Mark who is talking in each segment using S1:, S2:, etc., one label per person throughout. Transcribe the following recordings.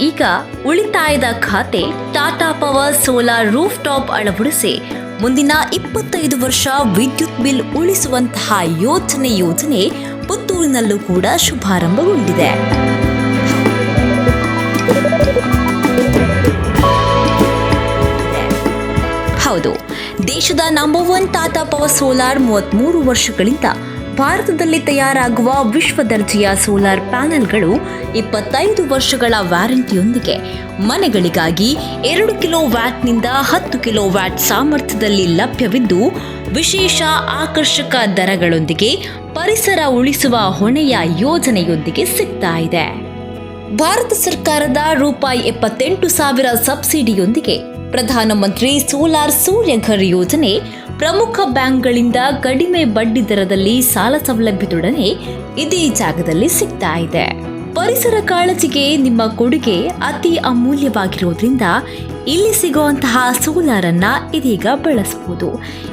S1: ಈಗ ಉಳಿತಾಯದ ಖಾತೆ Tata power solar roof top ಅಳವಡಿಸಿ ಮುಂದಿನ ಇಪ್ಪತ್ತೈದು ವರ್ಷ ವಿದ್ಯುತ್ ಬಿಲ್ ಉಳಿಸುವಂತಹ ಯೋಜನೆ ಯೋಜನೆ ಪುತ್ತೂರಿನಲ್ಲೂ ಕೂಡ ಶುಭಾರಂಭಗೊಂಡಿದೆ. ಹೌದು, ದೇಶದ number one Tata power solar ಮೂವತ್ಮೂರು ವರ್ಷಗಳಿಂದ ಭಾರತದಲ್ಲಿ ತಯಾರಾಗುವ ವಿಶ್ವ ದರ್ಜೆಯ ಸೋಲಾರ್ ಪ್ಯಾನೆಲ್ಗಳು ಇಪ್ಪತ್ತೈದು ವರ್ಷಗಳ ವ್ಯಾರಂಟಿಯೊಂದಿಗೆ ಮನೆಗಳಿಗಾಗಿ ಎರಡು ಕಿಲೋ ವ್ಯಾಟ್ನಿಂದ ಹತ್ತು ಕಿಲೋ ವ್ಯಾಟ್ ಸಾಮರ್ಥ್ಯದಲ್ಲಿ ಲಭ್ಯವಿದ್ದು, ವಿಶೇಷ ಆಕರ್ಷಕ ದರಗಳೊಂದಿಗೆ ಪರಿಸರ ಉಳಿಸುವ ಹೊಣೆಯ ಯೋಜನೆಯೊಂದಿಗೆ ಸಿಗ್ತಾ ಇದೆ. ಭಾರತ ಸರ್ಕಾರದ ರೂಪಾಯಿ ಎಪ್ಪತ್ತೆಂಟು ಸಾವಿರ ಸಬ್ಸಿಡಿಯೊಂದಿಗೆ ಪ್ರಧಾನಮಂತ್ರಿ ಸೋಲಾರ್ ಸೂರ್ಯಘರ್ ಯೋಜನೆ ಪ್ರಮುಖ ಬ್ಯಾಂಕ್ಗಳಿಂದ ಕಡಿಮೆ ಬಡ್ಡಿ ದರದಲ್ಲಿ ಸಾಲ ಸೌಲಭ್ಯದೊಡನೆ ಇದೇ ಜಾಗದಲ್ಲಿ ಸಿಗ್ತಾ ಇದೆ. ಪರಿಸರ ಕಾಳಜಿಗೆ ನಿಮ್ಮ ಕೊಡುಗೆ ಅತಿ ಅಮೂಲ್ಯವಾಗಿರೋದ್ರಿಂದ ಇಲ್ಲಿ ಸಿಗುವಂತಹ ಸೋಲಾರ್ ಅನ್ನ ಇದೀಗ ಬಳಸಬಹುದು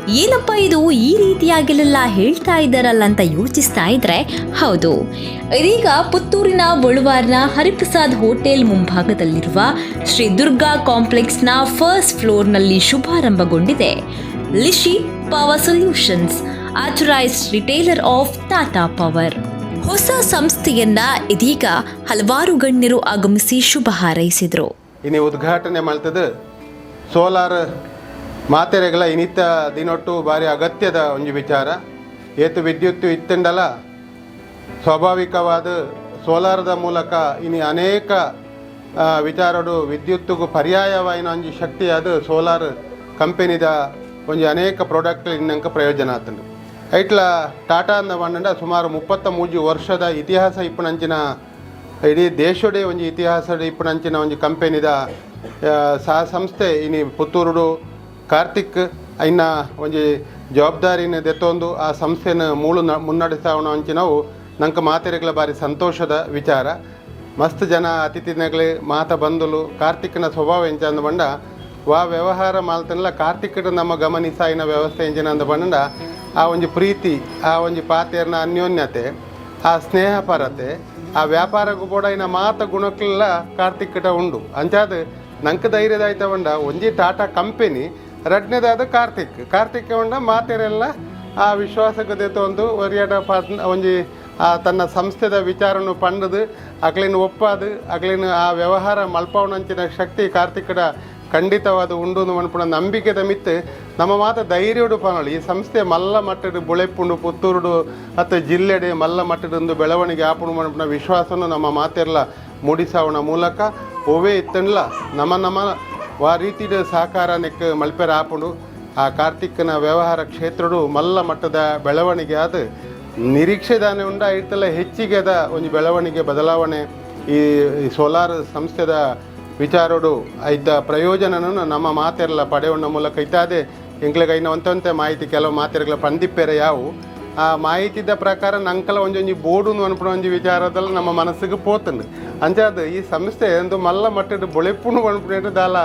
S1: ಏನಪ್ಪ ಇದು ಈ ರೀತಿಯಾಗಿಲ್ಲ ಹೇಳ್ತಾ ಇದ್ದಾರಲ್ಲ ಅಂತ ಯೋಚಿಸ್ತಾ ಇದ್ರೆ ಹೌದು. ಇದೀಗ ಪುತ್ತೂರಿನ ಬಳುವಾರ್ನ ಹರಿಪ್ರಸಾದ್ ಹೋಟೆಲ್ ಮುಂಭಾಗದಲ್ಲಿರುವ ಶ್ರೀ ದುರ್ಗಾ ಕಾಂಪ್ಲೆಕ್ಸ್ನ ಫಸ್ಟ್ ಫ್ಲೋರ್ನಲ್ಲಿ ಶುಭಾರಂಭಗೊಂಡಿದೆ. ಲಿಶಿ power solutions authorised retailer of Tata power ಹೊಸ ಸಂಸ್ಥೆಯನ್ನ ಇದೀಗ ಹಲವಾರು ಗಣ್ಯರು ಆಗಮಿಸಿ ಶುಭ ಹಾರೈಸಿದರು.
S2: ಇನಿ ಉದ್ಘಾಟನೆ ಮಾಡ್ತದ ಸೋಲಾರ್ ಮಾತೆರೆಗಳ ಇನಿತ ದಿನೊಟ್ಟು ಬಾರಿ ಅಗತ್ಯದ ಒಂದು ವಿಚಾರ. ಏತು ವಿದ್ಯುತ್ ಇತ್ತಂಡಲ ಸ್ವಾಭಾವಿಕವಾದ ಸೋಲಾರದ ಮೂಲಕ ಇನಿ ಅನೇಕ ವಿಚಾರಡು ವಿದ್ಯುತ್ತಿಗೂ ಪರ್ಯಾಯವಾಯಿನ ಒಂದು ಶಕ್ತಿ ಅದು ಸೋಲಾರ್ ಕಂಪೆನಿದ ಒಂಜಿ ಅನೇಕ ಪ್ರಾಡಕ್ಟ್ ಇನ್ನಂಕ ಪ್ರಯೋಜನ ಆತಂಡು ಐಟ್ಲ ಟಾಟಾ ಅಂದ ಬಂಡ ಸುಮಾರು ಮುಪ್ಪತ್ತ ಮೂಜಿ ವರ್ಷದ ಇತಿಹಾಸ ಇಪ್ಪನಂಚಿನ, ಇಡೀ ದೇಶದೇ ಒಂಜಿ ಇತಿಹಾಸಡ್ ಇಪ್ಪನಂಚಿನ ಒಂಜಿ ಕಂಪೆನಿದ ಸಹ ಸಂಸ್ಥೆ, ಇನಿ ಪುತ್ತೂರುಡು ಕಾರ್ತಿಕ್ ಐನ ಒಂಜಿ ಜವಾಬ್ದಾರಿನ ದೆತ್ತೊಂದು ಆ ಸಂಸ್ಥೆನ ಮೂಳು ನ ಮುನ್ನಡೆಸಾವಣ ಅಂಚಿನವು ನಂಗೆ ಮಾತೆರೆಗಳ ಬಾರಿ ಸಂತೋಷದ ವಿಚಾರ. ಮಸ್ತ್ ಜನ ಅತಿಥಿನಗಳೇ ಮಾತ ಬಂದಲು ಕಾರ್ತಿಕ್ನ ಸ್ವಭಾವ ಎಂಚ ಅಂದ ಬಂಡ ವಾ ವ್ಯವಹಾರ ಮಾಲ್ತನಲ್ಲ ಕಾರ್ತಿಕಟ ನಮ್ಮ ಗಮನಿಸಾಯಿನ ವ್ಯವಸ್ಥೆ ಎಂಜಿನ ಅಂದ ಬಂಡ ಆ ಒಂದು ಪ್ರೀತಿ, ಆ ಒಂದು ಪಾತೆರ್ನ ಅನ್ಯೋನ್ಯತೆ, ಆ ಸ್ನೇಹಪರತೆ, ಆ ವ್ಯಾಪಾರಕ್ಕೂ ಕೂಡ ಇನ್ನ ಮಾತ ಗುಣಕ್ಕೆಲ್ಲ ಕಾರ್ತಿಕಟ ಉಂಡು ಅಂಚಾದ ಧೈರ್ಯದ ಧೈರ್ಯದಾಯ್ತ ಬಂಡ ಒಂಜಿ ಟಾಟಾ ಕಂಪೆನಿ ರಡ್ನೇದಾದ ಕಾರ್ತಿಕ್. ಕಾರ್ತಿಕ್ ಉಂಡ ಮಾತೆರೆಲ್ಲ ಆ ವಿಶ್ವಾಸಕ್ಕೆ ಒಂದು ಒರಿಯಾಟ ಪಾರ್ಟ್ನ ಒಂಜಿ ತನ್ನ ಸಂಸ್ಥೆದ ವಿಚಾರನು ಪಂಡದು ಅಕ್ಲಿನ ಒಪ್ಪಾದು ಅಕ್ಲಿನ ಆ ವ್ಯವಹಾರ ಮಲ್ಪವನಂಚಿನ ಶಕ್ತಿ ಕಾರ್ತಿಕಡ ಖಂಡಿತವಾದ ಉಂಡು ಮನ್ಪುಣ ನಂಬಿಕೆದ ಮಿತ್ತು. ನಮ್ಮ ಮಾತ ಧೈರ್ಯಡು ಪನಳು ಈ ಸಂಸ್ಥೆ ಮಲ್ಲ ಮಟ್ಟಡು ಬುಳೆಪುಂಡು, ಪುತ್ತೂರುಡು ಮತ್ತು ಜಿಲ್ಲೆಡೆ ಮಲ್ಲ ಮಟ್ಟದೊಂದು ಬೆಳವಣಿಗೆ ಆಪುಡು ಮನ್ಪುಣ ವಿಶ್ವಾಸನು ನಮ್ಮ ಮಾತೆಲ್ಲ ಮೂಡಿಸಾವಣ ಮೂಲಕ. ಒವೇ ಇತ್ತಂಡ್ಲ ನಮ್ಮ ನಮ್ಮ ವಾ ರೀತಿಯ ಸಹಕಾರ ನೆಕ್ಕ ಮಲ್ಪೆರ ಆಪುಂಡು ಆ ಕಾರ್ತಿಕ್ನ ವ್ಯವಹಾರ ಕ್ಷೇತ್ರಡು ಮಲ್ಲ ಮಟ್ಟದ ಬೆಳವಣಿಗೆ ಆದ. ನಿರೀಕ್ಷೆದಾನೆ ಉಂಡ ಐತಲ್ಲ ಹೆಚ್ಚಿಗೆ ಅದ ಒಂದು ಬೆಳವಣಿಗೆ, ಬದಲಾವಣೆ ಈ ಸೋಲಾರ್ ಸಂಸ್ಥೆದ ವಿಚಾರಡು ಐತ ಪ್ರಯೋಜನನ ನಮ್ಮ ಮಾತೆರಲ ಪಡೆಯೋಣ ಮೂಲಕ ಇದ್ದಾದೆ. ಎಂಕ್ಲೆಗ ಇನ್ನು ಒಂತೊಂತೆ ಮಾಹಿತಿ ಕೆಲವು ಮಾತೆರಗಳ ಪಂದಿಪ್ಪೆರೆ ಯಾವು. ಆ ಮಾಹಿತಿದ ಪ್ರಕಾರ ನಂಕಲ ಒಂಜೊಂಜಿ ಬೋಡು ಅನ್ಪಣ ಒಂಜಿ ವಿಚಾರದಲ್ಲಿ ನಮ್ಮ ಮನಸ್ಸಿಗೆ ಪೋತುಂಡು. ಅಂಚಾದ ಈ ಸಂಸ್ಥೆ ಒಂದು ಮಲ್ಲ ಮಟ್ಟದ ಬೊಳೆಪುಣು ಅನ್ಪುಣ ದಾಲ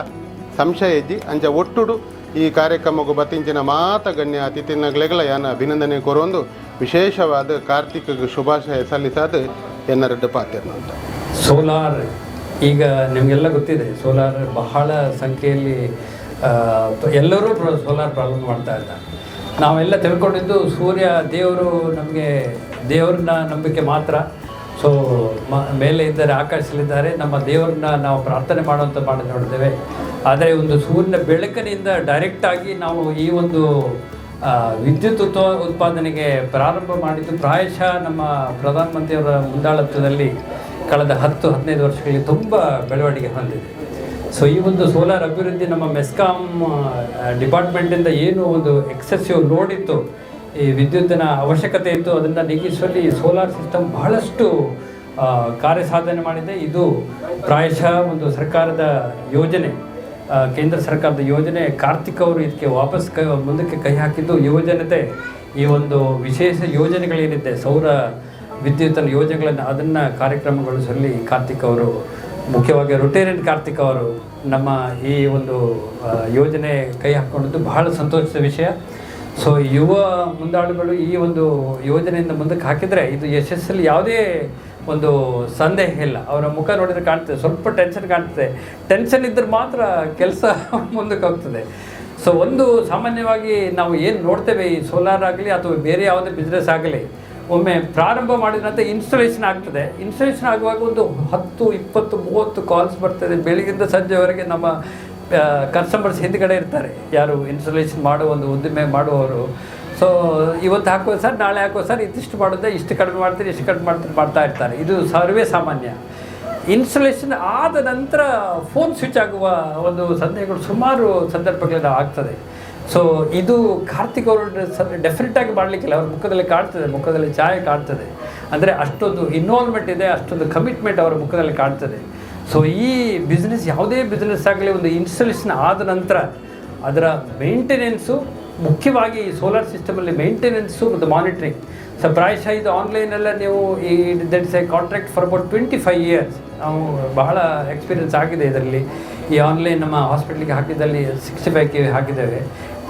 S2: ಸಂಶಯ ಇಜ್ಜಿ ಅಂಚ ಒಟ್ಟುಡು ಈ ಕಾರ್ಯಕ್ರಮಕ್ಕೂ ಬತ್ತಿಂಚಿನ ಮಾತ ಗಣ್ಯ ಅತಿಥಿನಗಳೆಗಳ ಯಾನ ಅಭಿನಂದನೆ ಕೊರೊಂದು ವಿಶೇಷವಾದ ಕಾರ್ತಿಕ್ಗೆ ಶುಭಾಶಯ ಸಲ್ಲಿಸಾದ ಎನ್ನರಡ್ಡು ಪಾತ್ಯರ್ನ ಅಂತ.
S3: ಸೋಲಾರ್, ಈಗ ನಿಮಗೆಲ್ಲ ಗೊತ್ತಿದೆ, ಸೋಲಾರ್ ಬಹಳ ಸಂಖ್ಯೆಯಲ್ಲಿ ಎಲ್ಲರೂ ಸೋಲಾರ್ ಪ್ರಾಬ್ಲಮ್ ಮಾಡ್ತಾ ಇದ್ದಾರೆ. ನಾವೆಲ್ಲ ತಿಳ್ಕೊಂಡಿದ್ದು ಸೂರ್ಯ ದೇವರು ನಮಗೆ, ದೇವ್ರನ್ನ ನಂಬಿಕೆ ಮಾತ್ರ. ಸೊ ಮ, ಮೇಲೆ ಇದ್ದಾರೆ, ಆಕಾಶದಲ್ಲಿದ್ದಾರೆ, ನಮ್ಮ ದೇವ್ರನ್ನ ನಾವು ಪ್ರಾರ್ಥನೆ ಮಾಡುವಂಥ ಮಾಡಿ ನೋಡ್ತೇವೆ ಆದರೆ ಒಂದು ಸೂರ್ಯನ ಬೆಳಕಿನಿಂದ ಡೈರೆಕ್ಟಾಗಿ ನಾವು ಈ ಒಂದು ವಿದ್ಯುತ್ ಉತ್ಪ, ಉತ್ಪಾದನೆಗೆ ಪ್ರಾರಂಭ ಮಾಡಿದ್ದು ಪ್ರಾಯಶಃ ನಮ್ಮ ಪ್ರಧಾನಮಂತ್ರಿಯವರ ಮುಂದಾಳತ್ವದಲ್ಲಿ ಕಳೆದ ಹತ್ತು, ಹದಿನೈದು ವರ್ಷಗಳಿಗೆ ತುಂಬ ಬೆಳವಣಿಗೆ ಹೊಂದಿದೆ. ಸೊ ಈ ಒಂದು ಸೋಲಾರ್ ಅಭಿವೃದ್ಧಿ ನಮ್ಮ ಮೆಸ್ಕಾಂ ಡಿಪಾರ್ಟ್ಮೆಂಟಿಂದ ಏನು ಒಂದು ಎಕ್ಸೆಸಿವ್ ಲೋಡ್ ಇತ್ತು, ಈ ವಿದ್ಯುತ್ತಿನ ಅವಶ್ಯಕತೆ ಇತ್ತು, ಅದನ್ನು ನೀಗಿಸುವಲ್ಲಿ ಸೋಲಾರ್ ಸಿಸ್ಟಮ್ ಬಹಳಷ್ಟು ಕಾರ್ಯಸಾಧನೆ ಮಾಡಿದೆ. ಇದು ಪ್ರಾಯಶಃ ಒಂದು ಸರ್ಕಾರದ ಯೋಜನೆ. ಕೇಂದ್ರ ಸರ್ಕಾರದ ಯೋಜನೆ, ಕಾರ್ತಿಕ್ ಅವರು ಇದಕ್ಕೆ ವಾಪಸ್ ಕೈ, ಮುಂದಕ್ಕೆ ಕೈ ಹಾಕಿದ್ದು ಯುವಜನತೆ. ಈ ಒಂದು ವಿಶೇಷ ಯೋಜನೆಗಳೇನಿದೆ, ಸೌರ ವಿದ್ಯುತ್ ಯೋಜನೆಗಳನ್ನು, ಅದನ್ನು ಕಾರ್ಯಕ್ರಮಗೊಳಿಸಲಿ ಕಾರ್ತಿಕ್ ಅವರು. ಮುಖ್ಯವಾಗಿ ರೊಟೇರಿಯನ್ ಕಾರ್ತಿಕ್ ಅವರು ನಮ್ಮ ಈ ಒಂದು ಯೋಜನೆ ಕೈ ಹಾಕ್ಕೊಂಡಿದ್ದು ಬಹಳ ಸಂತೋಷದ ವಿಷಯ. ಸೊ ಯುವ ಮುಂದಾಳುಗಳು ಈ ಒಂದು ಯೋಜನೆಯಿಂದ ಮುಂದಕ್ಕೆ ಹಾಕಿದರೆ, ಇದು ಯಶಸ್ಸಲ್ಲಿ ಯಾವುದೇ ಒಂದು ಸಂದೇಹ ಇಲ್ಲ. ಅವರ ಮುಖ ನೋಡಿದ್ರೆ ಕಾಣ್ತದೆ. ಸ್ವಲ್ಪ ಟೆನ್ಷನ್ ಕಾಣ್ತದೆ. ಟೆನ್ಷನ್ ಇದ್ದರೆ ಮಾತ್ರ ಕೆಲಸ ಮುಂದಕ್ಕೆ ಹೋಗ್ತದೆ. ಸೊ ಒಂದು ಸಾಮಾನ್ಯವಾಗಿ ನಾವು ಏನು ನೋಡ್ತೇವೆ ಈ ಸೋಲಾರ್ ಆಗಲಿ ಅಥವಾ ಬೇರೆ ಯಾವುದೇ ಬಿಸ್ನೆಸ್ ಆಗಲಿ, ಒಮ್ಮೆ ಪ್ರಾರಂಭ ಮಾಡಿದ ನಂತರ ಇನ್ಸ್ಟಾಲೇಷನ್ ಆಗ್ತದೆ. ಇನ್ಸ್ಟಾಲೇಷನ್ ಆಗುವಾಗ ಒಂದು ಹತ್ತು, ಇಪ್ಪತ್ತು, ಮೂವತ್ತು ಕಾಲ್ಸ್ ಬರ್ತದೆ. ಬೆಳಗಿಂದ ಸಂಜೆವರೆಗೆ ನಮ್ಮ ಕಸ್ಟಮರ್ಸ್ ಹಿಂದ್ಗಡೆ ಇರ್ತಾರೆ. ಯಾರು ಇನ್ಸ್ಟಾಲೇಷನ್ ಮಾಡುವ ಒಂದು ಉದ್ದಿಮೆ ಮಾಡುವವರು. ಸೊ ಇವತ್ತು ಹಾಕುವ ಸರ್, ನಾಳೆ ಹಾಕೋ ಸರ್, ಇದಿಷ್ಟು ಮಾಡುತ್ತೆ ಇಷ್ಟು ಕಡಿಮೆ ಮಾಡ್ತೀರಿ, ಇಷ್ಟು ಕಡಿಮೆ ಮಾಡ್ತೀರಿ ಮಾಡ್ತಾ ಇರ್ತಾರೆ. ಇದು ಸರ್ವೇ ಸಾಮಾನ್ಯ. ಇನ್ಸ್ಟಾಲೇಷನ್ ಆದ ನಂತರ ಫೋನ್ ಸ್ವಿಚ್ ಆಗುವ ಒಂದು ಸಂದೇಹಗಳು ಸುಮಾರು ಸಂದರ್ಭಗಳಲ್ಲಿ ಆಗ್ತದೆ. ಸೊ ಇದು ಕಾರ್ತಿಕ್ ಅವರು ಡೆಫಿನೆಟ್ ಆಗಿ ಮಾಡಲಿಕ್ಕಿಲ್ಲ. ಅವ್ರ ಮುಖದಲ್ಲಿ ಕಾಣ್ತದೆ, ಮುಖದಲ್ಲಿ ಛಾಯೆ ಕಾಣ್ತದೆ. ಅಂದರೆ ಅಷ್ಟೊಂದು ಇನ್ವಾಲ್ವ್ಮೆಂಟ್ ಇದೆ, ಅಷ್ಟೊಂದು ಕಮಿಟ್ಮೆಂಟ್ ಅವರ ಮುಖದಲ್ಲಿ ಕಾಣ್ತದೆ. ಸೊ ಈ ಬಿಸ್ನೆಸ್ ಯಾವುದೇ ಬಿಸ್ನೆಸ್ ಆಗಲಿ ಒಂದು ಇನ್ಸ್ಟಾಲೇಷನ್ ಆದ ನಂತರ ಅದರ ಮೇಂಟೆನೆನ್ಸು ಮುಖ್ಯವಾಗಿ ಈ ಸೋಲಾರ್ ಸಿಸ್ಟಮಲ್ಲಿ ಮೇಂಟೆನೆನ್ಸು ಮತ್ತು ಮಾನಿಟ್ರಿಂಗ್ ಸೊ ಪ್ರಾಯಶಃ ಇದು ಆನ್ಲೈನೆಲ್ಲ ನೀವು ಈ that is a contract for about twenty five years ನಾವು ಬಹಳ ಎಕ್ಸ್ಪೀರಿಯನ್ಸ್ ಆಗಿದೆ ಇದರಲ್ಲಿ. ಈ ಆನ್ಲೈನ್ ನಮ್ಮ ಹಾಸ್ಪಿಟ್ಲಿಗೆ ಹಾಕಿದಲ್ಲಿ ಸಿಕ್ಸ್ಟಿ ಫೈವ್ ಕೆ ಹಾಕಿದ್ದೇವೆ.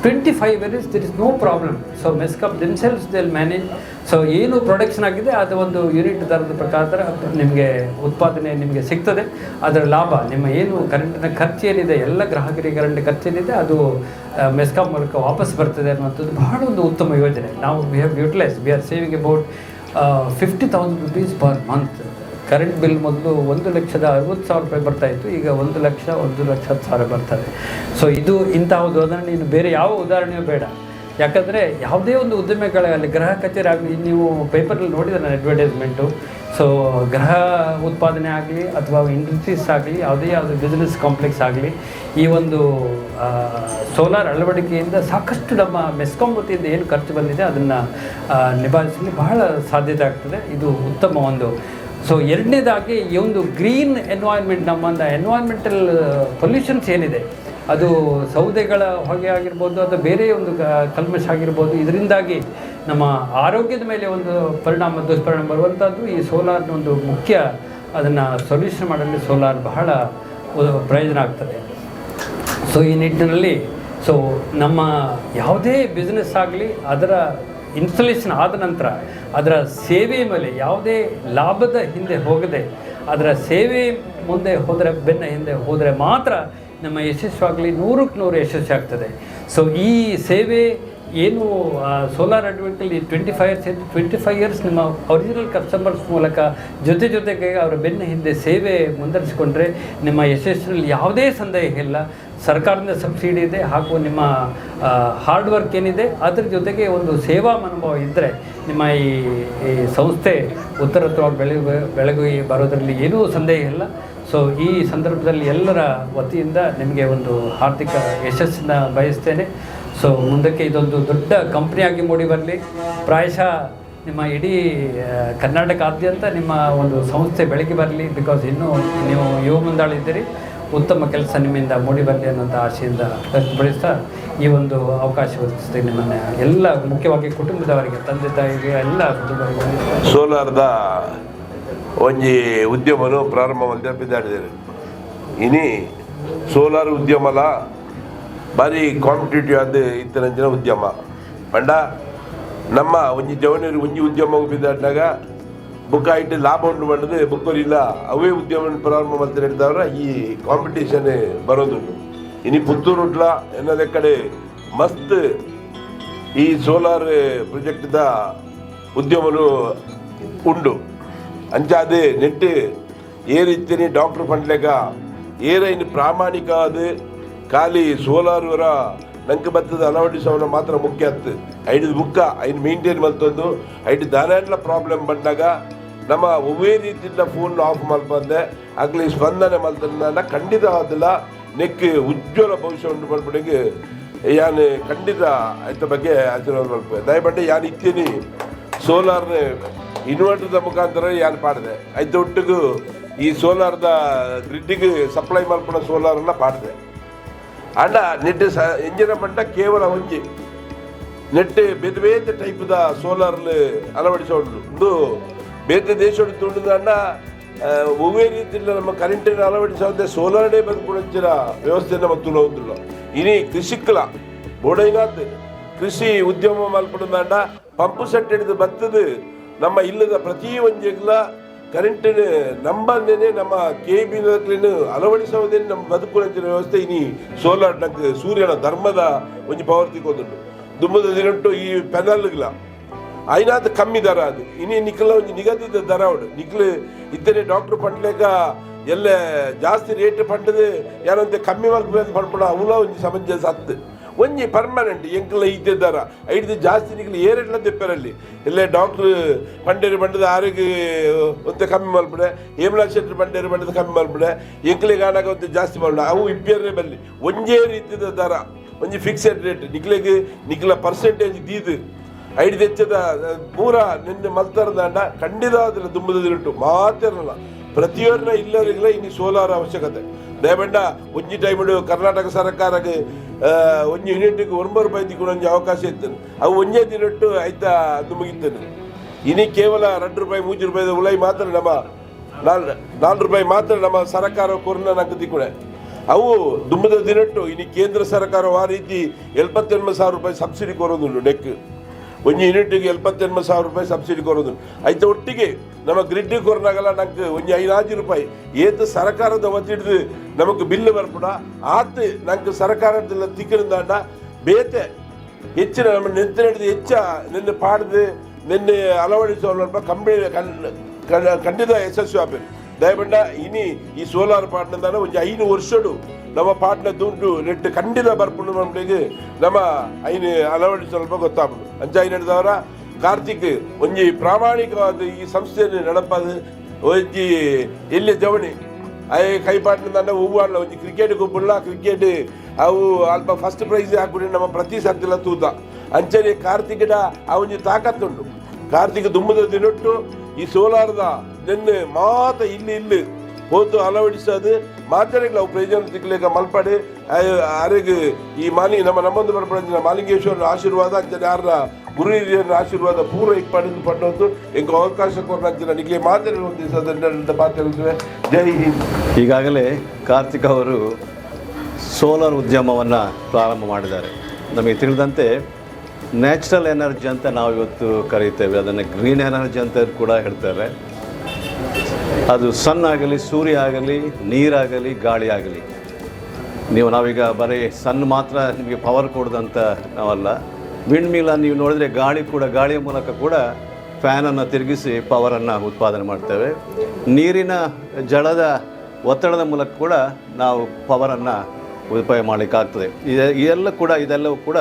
S3: Twenty five years there is no problem so MESCOM themselves they'll manage so ಏನು ಪ್ರೊಡಕ್ಷನ್ ಆಗಿದೆ, ಅದು ಒಂದು ಯೂನಿಟ್ ದರದ ಪ್ರಕಾರ ನಿಮಗೆ ಉತ್ಪಾದನೆ ನಿಮಗೆ ಸಿಗ್ತದೆ. ಅದರ ಲಾಭ, ನಿಮ್ಮ ಏನು ಕರೆಂಟಿನ ಖರ್ಚು ಏನಿದೆ ಎಲ್ಲ ಗ್ರಾಹಕರಿಗೆ ಕರೆಂಟ್ ಖರ್ಚು ಏನಿದೆ ಅದು ಮೆಸ್ಕಾಂ ಮೂಲಕ ವಾಪಸ್ ಬರ್ತದೆ ಅನ್ನುವಂಥದ್ದು ಬಹಳ ಒಂದು ಉತ್ತಮ ಯೋಜನೆ. ನಾವು we have utilise we are saving about fifty thousand rupees per month current bill ಮೊದಲು ಒಂದು ಲಕ್ಷದ ಅರವತ್ತು ಸಾವಿರ ರೂಪಾಯಿ ಬರ್ತಾ ಇತ್ತು, ಈಗ ಒಂದು ಲಕ್ಷ ಒಂದು ಲಕ್ಷ ಹತ್ತು ಸಾವಿರ ಬರ್ತದೆ ಸೊ ಇದು ಇಂಥ ಉದಾಹರಣೆ, ಇನ್ನು ಬೇರೆ ಯಾವ ಉದಾಹರಣೆಯೂ ಬೇಡ. ಯಾಕಂದರೆ ಯಾವುದೇ ಒಂದು ಉದ್ಯಮಗಳಲ್ಲಿ ಗೃಹ ಕಚೇರಿ ಆಗಲಿ, ನೀವು ಪೇಪರಲ್ಲಿ ನೋಡಿದ ನಾನು ಅಡ್ವರ್ಟೈಸ್ಮೆಂಟು ಸೊ ಗೃಹ ಉತ್ಪಾದನೆ ಆಗಲಿ, ಅಥವಾ ಇಂಡಸ್ಟ್ರೀಸ್ ಆಗಲಿ, ಯಾವುದೇ ಯಾವುದೇ ಬಿಸ್ನೆಸ್ ಕಾಂಪ್ಲೆಕ್ಸ್ ಆಗಲಿ, ಈ ಒಂದು ಸೋಲಾರ್ ಅಳವಡಿಕೆಯಿಂದ ಸಾಕಷ್ಟು ನಮ್ಮ ಮೆಸ್ಕಾಂ ವತಿಯಿಂದ ಏನು ಖರ್ಚು ಬಂದಿದೆ ಅದನ್ನು ನಿಭಾಯಿಸಲು ಬಹಳ ಸಾಧ್ಯತೆ ಆಗ್ತದೆ. ಇದು ಉತ್ತಮ ಒಂದು. ಸೊ ಎರಡನೇದಾಗಿ ಈ ಒಂದು ಗ್ರೀನ್ ಎನ್ವಾಯ್ರ್ಮೆಂಟ್ ನಮ್ಮಂದ ಎನ್ವಾಯ್ರ್ಮೆಂಟಲ್ ಪೊಲ್ಯೂಷನ್ಸ್ ಏನಿದೆ ಅದು ಸೌದೆಗಳ ಹೊಗೆ ಆಗಿರ್ಬೋದು ಅಥವಾ ಬೇರೆ ಒಂದು ಕಲ್ಮಶ ಆಗಿರ್ಬೋದು, ಇದರಿಂದಾಗಿ ನಮ್ಮ ಆರೋಗ್ಯದ ಮೇಲೆ ಒಂದು ಪರಿಣಾಮ, ದುಷ್ಪರಿಣಾಮ ಬರುವಂಥದ್ದು ಈ ಸೋಲಾರ್ನ ಒಂದು ಮುಖ್ಯ ಅದನ್ನು ಸೊಲ್ಯೂಷನ್ ಮಾಡಲು ಸೋಲಾರ್ ಬಹಳ ಪ್ರಯೋಜನ ಆಗ್ತದೆ. ಸೊ ಈ ನಿಟ್ಟಿನಲ್ಲಿ ಸೊ ನಮ್ಮ ಯಾವುದೇ ಬಿಸ್ನೆಸ್ ಆಗಲಿ, ಅದರ ಇನ್ಸ್ಟಾಲೇಷನ್ ಆದ ನಂತರ, ಅದರ ಸೇವೆ ಮೇಲೆ ಯಾವುದೇ ಲಾಭದ ಹಿಂದೆ ಹೋಗದೆ, ಅದರ ಸೇವೆ ಮುಂದೆ ಹೋದರೆ, ಬೆನ್ನ ಹಿಂದೆ ಹೋದರೆ ಮಾತ್ರ ನಮ್ಮ ಯಶಸ್ವಾಗಲಿ ನೂರಕ್ಕೆ ನೂರು ಯಶಸ್ವಿ ಆಗ್ತದೆ. ಸೊ ಈ ಸೇವೆ ಏನು solar ಅಡ್ವೆಂಟಲ್ಲಿ twenty five years twenty five years ನಿಮ್ಮ ಒರಿಜಿನಲ್ ಕಸ್ಟಮರ್ಸ್ ಮೂಲಕ ಜೊತೆ ಜೊತೆಗೆ ಅವರ ಬೆನ್ನ ಹಿಂದೆ ಸೇವೆ ಮುಂದರಿಸಿಕೊಂಡ್ರೆ ನಿಮ್ಮ ಯಶಸ್ಸಿನಲ್ಲಿ ಯಾವುದೇ ಸಂದೇಹ ಇಲ್ಲ. ಸರ್ಕಾರದಿಂದ ಸಬ್ಸಿಡಿ ಇದೆ, ಹಾಗೂ ನಿಮ್ಮ ಹಾರ್ಡ್ ವರ್ಕ್ ಏನಿದೆ, ಅದ್ರ ಜೊತೆಗೆ ಒಂದು ಸೇವಾ ಮನೋಭಾವ ಇದ್ದರೆ ನಿಮ್ಮ ಈ ಸಂಸ್ಥೆ ಉತ್ತರತ್ವ ಬೆಳೆ ಬೆಳಗು ಬರೋದರಲ್ಲಿ ಏನೂ ಸಂದೇಹ ಇಲ್ಲ. ಸೊ ಈ ಸಂದರ್ಭದಲ್ಲಿ ಎಲ್ಲರ ವತಿಯಿಂದ ನಿಮಗೆ ಒಂದು ಆರ್ಥಿಕ ಯಶಸ್ಸಿನ ಬಯಸ್ತೇನೆ. ಸೊ ಮುಂದಕ್ಕೆ ಇದೊಂದು ದೊಡ್ಡ ಕಂಪ್ನಿಯಾಗಿ ಮೂಡಿ ಬರಲಿ. ಪ್ರಾಯಶಃ ನಿಮ್ಮ ಇಡೀ ಕರ್ನಾಟಕಾದ್ಯಂತ ನಿಮ್ಮ ಒಂದು ಸಂಸ್ಥೆ ಬೆಳಗ್ಗೆ ಬರಲಿ. ಬಿಕಾಸ್ ಇನ್ನೂ ನೀವು ಯುವ ಮುಂದಾಳಿದ್ದೀರಿ ಉತ್ತಮ ಕೆಲಸ ನಿಮ್ಮಿಂದ ಮೂಡಿ ಬರಲಿ ಅನ್ನೋಂಥ ಆಶೆಯಿಂದ ವ್ಯಕ್ತಪಡಿಸ್ತಾ ಈ ಒಂದು ಅವಕಾಶ ಒದಗಿಸಿದೆ ನಿಮ್ಮನ್ನು. ಎಲ್ಲ ಮುಖ್ಯವಾಗಿ ಕುಟುಂಬದವರಿಗೆ, ತಂದೆ ತಾಯಿಗೆ, ಎಲ್ಲ
S4: ಸೋಲಾರ್ದ ಒಂಜಿ ಉದ್ಯಮನು ಪ್ರಾರಂಭ ಮಾಡಿದ್ದಾರೆ ಬಿದ್ದಾಡಿದ್ದಾರೆ ಇನಿ ಸೋಲಾರ್ ಉದ್ಯಮಲ ಬಾರಿ ಕಾಂಪಿಟೇಟಿವ್ ಆದ ಇತ್ತನಂಚಿನ ಉದ್ಯಮ. ಪಂಡ ನಮ್ಮ ಒಂಜಿ ಜವನರು ಒಂಜಿ ಉದ್ಯಮ ಬಿದ್ದಾಡಿದಾಗ ಬುಕ್ ಆಯ್ತು ಲಾಭ ಉಂಟು ಮಾಡೋದು, ಬುಕ್ಕರಿಲ್ಲ ಅವೇ ಉದ್ಯಮ ಪ್ರಾರಂಭ ಮಾಡ್ತಾರೆ ಈ ಕಾಂಪಿಟೇಷನ್ ಬರೋದುಂಟು. ಇನಿ ಪುತ್ತೂರು ಉಟ್ಲ ಎನ್ನದ ಕಡೆ ಮಸ್ತ್ ಈ ಸೋಲಾರ್ ಪ್ರಾಜೆಕ್ಟ್ದ ಉದ್ಯಮನು ಉಂಡು ಅಂಚಾದೆ ನೆಟ್ಟು ಏರಿತ್ತಿನಿ ಡಾಕ್ಟರ್ ಪಂಡ್ಲೆಗ, ಏರೈನ್ ಪ್ರಾಮಾಣಿಕ ಅದು ಖಾಲಿ ಸೋಲಾರ್ ವರ ನಂಗೆ ಬತ್ತದ ಅಳವಡಿಸೋನ ಮಾತ್ರ ಮುಖ್ಯ ಅತ್ತು ಐದು ಮುಕ್ಕ ಐನ್ ಮೇಂಟೈನ್ ಮಲ್ತೊಂದು, ಐದು ದಾನ ಪ್ರಾಬ್ಲಮ್ ಬಂದಾಗ ನಮ್ಮ ಒಬ್ಬೇ ರೀತಿಯಿಂದ ಫೋನ್ ಆಫ್ ಮಲ್ಪಂದೆ, ಆಗಲಿ ಸ್ಪಂದನೆ ಮಲ್ತಂದ ಖಂಡಿತ ಆದಿಲ್ಲ ನೆಕ್ ಉಜ್ವಲ ಭವಿಷ್ಯ ಉಂಟು ಮಾಡ್ಬಿಡಿಗೆ ಯಾನ್ ಖಂಡಿತ ಆಯ್ತ ಬಗ್ಗೆ ಆಚರಣೆ ಮಲ್ಪ ದಯಪಟ್ಟು ಯಾನ್ ಇತ್ತೀನಿ, ಸೋಲಾರ್ನ ಇನ್ವರ್ಟರ್ದ ಮುಖಾಂತರ ಯಾನ್ ಪಾಡಿದೆ? ಆಯ್ತು ಒಟ್ಟಿಗೂ ಈ ಸೋಲಾರ್ದ ಗ್ರಿಡ್ಡಿಗೆ ಸಪ್ಲೈ ಮಲ್ಪನ ಸೋಲಾರನ್ನ ಪಾಡಿದೆ. ಅಂಡ ನೆಟ್ ಸ ಎಂಜಿನ ಮಟ್ಟ ಕೇವಲ ಒಂಜಿ. ನೆಟ್ ಬೇತೆ ಬೇತೆ ಟೈಪ್ದ ಸೋಲಾರ್ಲು ಅಳವಡಿಸೋಂಡು. ಇದು ಬೇತೆ ದೇಶದ ತುಂಡು ಅಣ್ಣ ಒವ್ವೇ ರೀತಿಯಿಂದ ನಮ್ಮ ಕರೆಂಟಿನ ಅಳವಡಿಸೋದೇ ಸೋಲಾರ್ಡೇ ವ್ಯವಸ್ಥೆ ವ್ಯವಸ್ಥೆನ ಮತ್ತು ಉಂದುಲ್ಲ ಇನಿ ಕೃಷಿಕ್ಕಲ ಬೋಡೈನಾತ್ ಕೃಷಿ ಉದ್ಯಮ ಮಾಲ್ಪಡಿದ ಅಣ್ಣ, ಪಂಪ್ ಸೆಟ್ ಹಿಡಿದು ಬತ್ತದು ನಮ್ಮ ಇಲ್ಲದ ಪ್ರತಿ ಒಂಜಿಗ್ಲ ಕರೆಂಟ್ ನಂಬಂದೇನೆ ನಮ್ಮ ಕೆ ಬಿ ಅಳವಡಿಸೋದೇ ನಮ್ಮ ಬದುಕುವಂಚಿನ ವ್ಯವಸ್ಥೆ ಇನಿ ಸೋಲಾರ್ ನಂಗೆ ಸೂರ್ಯನ ಧರ್ಮದ ಒಂಜಿ ಪವರ್ ತಿಕ್ಕೋದುಂಡು ದುಂಬದ ದಿನಂಟು ಈ ಪೆನಲ್ಗಳ అయినాది కమ్మి ధర అది ఇని నిఖిల ಒಂಜಿ ನಿಗದಿತ ದರ ಉಂಡು ನಿಖಿಲ್ ಇತ್ತನೆ ಡಾಕ್ಟರ್ ಪಂಡ್ಲೇಕ ಎಲ್ಲ ಜಾಸ್ತಿ ರೇಟ್ ಪಂಡದು ಯಾರಂತೆ ಕಮ್ಮಿ ಮಲ್ಪಬೇಕು ಪಡ್ಪಡ ಅವಲ ಒಂಜಿ ಸಮಂಜಸ ಹತ್ತು ಒಂಜಿ ಪರ್ಮನೆಂಟ್ ಎಂಕಲ ಇದ್ದೆ ದರ. ಐದು ಜಾಸ್ತಿ ನಿಕ್ಲಿ ಏರೆಡ್ಲ ತಿಪ್ಪರಲ್ಲಿ. ಇಲ್ಲೇ ಡಾಕ್ಟರ್ ಪಂಡೇರು ಬಂಡದ ಆರೋಗ್ಯ, ಒಂತೆ ಕಮ್ಮಿ ಮಲ್ಪಡೆ ಹೇಮಲಾ ಶೆಟ್ಟಿ ಪಂಡೇರು ಬಂಡದ ಕಮ್ಮಿ ಮಲ್ಪಡೆ ಎಂಕಲಿ ಆನಾಗ ಒಂತೆ ಜಾಸ್ತಿ ಮಾಡ್ಬಿಡ. ಅವು ಇಬ್ಬರೇ ಬಲ್ಲಿ. ಒಂದೇ ರೀತಿಯ ದರ. ಒಂಜಿ ಫಿಕ್ಸೆಡ್ ರೇಟ್ ನಿಕ್ಲಿಗೆ ನಿಕ್ಲ ಪರ್ಸೆಂಟೇಜ್ ದೀದು. ಐದು ತೆಚ್ಚದ ಪೂರ ನಿನ್ನೆ ಮಲ್ತರದಾಂಡ ಖಂಡಿತ ಅದರ ದುಂಬದ ಮಾತ್ರ ಮಾತಿರಲ್ಲ ಪ್ರತಿಯೊಂದರ ಇಲ್ಲರಿಗೆಲ್ಲ ಇನ್ನು ಸೋಲಾರ್ ಅವಶ್ಯಕತೆ. ದಯಬಂಡ ಒಂಜಿ ಟೈಮಡು ಕರ್ನಾಟಕ ಸರ್ಕಾರಕ್ಕೆ ಒಂಜಿ ಯೂನಿಟ್ಗೆ ಒಂಬರು ರೂಪಾಯಿ ತಿಕ್ಕೊಂಡು ಒಂಜಿ ಅವಕಾಶ ಇತ್ತು ಅವು ಒಂಜೇ ದಿನಟ್ಟು ಆಯ್ತಾ ಅದು ಇನಿ ಕೇವಲ ರೆಂಡು ರೂಪಾಯಿ ಮೂಜಿ ರೂಪಾಯಿ ಉಲೈ ಮಾತ್ರ ನಮ್ಮ ನಾಲ್ ನಾಲ್ಕು ರೂಪಾಯಿ ಮಾತ್ರ ನಮ್ಮ ಸರ್ಕಾರ ಕೊರೋನಾ ನಂಗೆ ಕೂಡ ಅವು ದುಂಬದ ದಿನಟ್ಟು ಇನಿ ಕೇಂದ್ರ ಸರ್ಕಾರ ಆ ರೀತಿ ಎಲ್ಪತ್ತೆಂಬತ್ತು ಸಾವಿರ ರೂಪಾಯಿ ಸಬ್ಸಿಡಿ ಕೊರೋದು ನೆಕ್ ಒಂಜಿ ಯೂನಿಟ್ಗೆ ಎಲ್ಪತ್ತೆಂಬತ್ತು ಸಾವಿರ ರೂಪಾಯಿ ಸಬ್ಸಿಡಿ ಕೊರೋದು ಐತೆ ಒಟ್ಟಿಗೆ ನಮ್ಮ ಗ್ರಿಡ್ ಕೊರನಾಗಲ್ಲ ನಂಗೆ ಒಂಜಿ ಐದಾಜು ರೂಪಾಯಿ. ಏತು ಸರ್ಕಾರದ ಒತ್ತಿಡ್ದು ನಮಗೆ ಬಿಲ್ ಬರ್ಪುಡ. ಆತು ನಂಗೆ ಸರ್ಕಾರದಲ್ಲ ತಿಕ್ಕಿನಿಂದಾಂಡ ಬೇತೆ ಹೆಚ್ಚಿನ ನಮ್ಮ ನೆಂತ ನಡೆದು ಹೆಚ್ಚ ನಿನ್ನೆ ಪಾಡ್ದು ನಿನ್ನೆ ಅಳವಡಿಸುವ ಕಂಬಿ ಖಂಡಿತ ಯಶಸ್ವಿ ಆಗ್ಬೇಕು. ದಯಬಂಡ ಇನಿ ಈ ಸೋಲಾರ್ ಪಾಟ್ನಿಂದ ಒಂದು ಐದು ವರ್ಷಡು ನಮ್ಮ ಪಾಟ್ನ ದುಂಡು ನೆಟ್ಟು ಖಂಡಿತ ಬರ್ಪುಂಡು ನಮಗೆ. ನಮ್ಮ ಐನು ಅಲವಡ್ ಸ್ವಲ್ಪ ಗೊತ್ತಾಗ್ಬೋದು. ಅಂಚ ನಡೆದವರ ಕಾರ್ತಿಕ್ ಒಂಜಿ ಪ್ರಾಮಾಣಿಕವಾದ ಈ ಸಂಸ್ಥೆಯನ್ನು ನಡಪದು ಒಂಜಿ ಎಲ್ಲಿ ಜವಣಿ. ಐ ಕೈಪಾಟ್ನದಾನ ಹೂವಾಡ್ಲ ಒಂಜಿ ಕ್ರಿಕೆಟ್ ಗುಬ್ಬುಳ್ಳ ಕ್ರಿಕೆಟ್ ಅವು ಅಲ್ಪ ಫಸ್ಟ್ ಪ್ರೈಸ್ ಹಾಕ್ಬಿಟ್ಟು ನಮ್ಮ ಪ್ರತಿ ಸರ್ತಿಲ ತೂತ. ಅಂಚನೆ ಕಾರ್ತಿಕಡ ಆ ಒಂಜಿ ತಾಕತ್ತುಂಡು ಕಾರ್ತಿಕ ದುಮ್ಮದ ದಿನೊಟ್ಟು ಈ ಸೋಲಾರದ ನಿನ್ನೆ ಮಾತ ಇಲ್ಲಿ ಇಲ್ಲಿ ಹೋತು ಅಳವಡಿಸೋದು ಮಾತಾಡಿ ನಾವು ಪ್ರಯೋಜನ ಸಿಗ್ಲಿಕ್ಕೆ ಮಲ್ಪಡೆ. ಅರೆಗೆ ಈ ಮಾಲಿ, ನಮ್ಮ ನಮ್ಮೊಂದು ಬರ್ಪಡ ಮಾಲಿಂಗೇಶ್ವರನ ಆಶೀರ್ವಾದ ಅಂಚನೆ ಯಾರ ಗುರು ಹಿರಿಯರ ಆಶೀರ್ವಾದ ಪೂರ ಪಡೆದು ಪಟ್ಟೋದು ಈಗ ಅವಕಾಶ ಕೊಡ್ರಂಚಿನ ನನಗೆ ಮಾತಾಡಿ ಒಂದು ದಿವಸ ಮಾತಾಡಿದ್ರೆ ಜೈ ಹಿಂದ್.
S5: ಈಗಾಗಲೇ ಕಾರ್ತಿಕ್ ಅವರು ಸೋಲಾರ್ ಉದ್ಯಮವನ್ನು ಪ್ರಾರಂಭ ಮಾಡಿದ್ದಾರೆ. ನಮಗೆ ತಿಳಿದಂತೆ ನ್ಯಾಚುರಲ್ ಎನರ್ಜಿ ಅಂತ ನಾವು ಇವತ್ತು ಕರೀತೇವೆ ಅದನ್ನು ಗ್ರೀನ್ ಎನರ್ಜಿ ಅಂತ ಕೂಡ ಹೇಳ್ತಾರೆ. ಅದು ಸನ್ ಆಗಲಿ ಸೂರ್ಯ ಆಗಲಿ ನೀರಾಗಲಿ ಗಾಳಿ ಆಗಲಿ ನೀವು ನಾವೀಗ ಬರೀ ಸನ್ ಮಾತ್ರ ನಿಮಗೆ ಪವರ್ ಕೊಡೋದಂತ ನಾವಲ್ಲ. ವಿಂಡ್ ಮಿಲನ್ನು ನೀವು ನೋಡಿದರೆ ಗಾಳಿ ಕೂಡ, ಗಾಳಿಯ ಮೂಲಕ ಕೂಡ ಫ್ಯಾನನ್ನು ತಿರುಗಿಸಿ ಪವರನ್ನು ಉತ್ಪಾದನೆ ಮಾಡ್ತೇವೆ. ನೀರಿನ ಜಳದ ಒತ್ತಡದ ಮೂಲಕ ಕೂಡ ನಾವು ಪವರನ್ನು ಉಪಯೋಗ ಮಾಡಲಿಕ್ಕಾಗ್ತದೆ ಇದೆ ಇದೆಲ್ಲ ಕೂಡ, ಇದೆಲ್ಲವೂ ಕೂಡ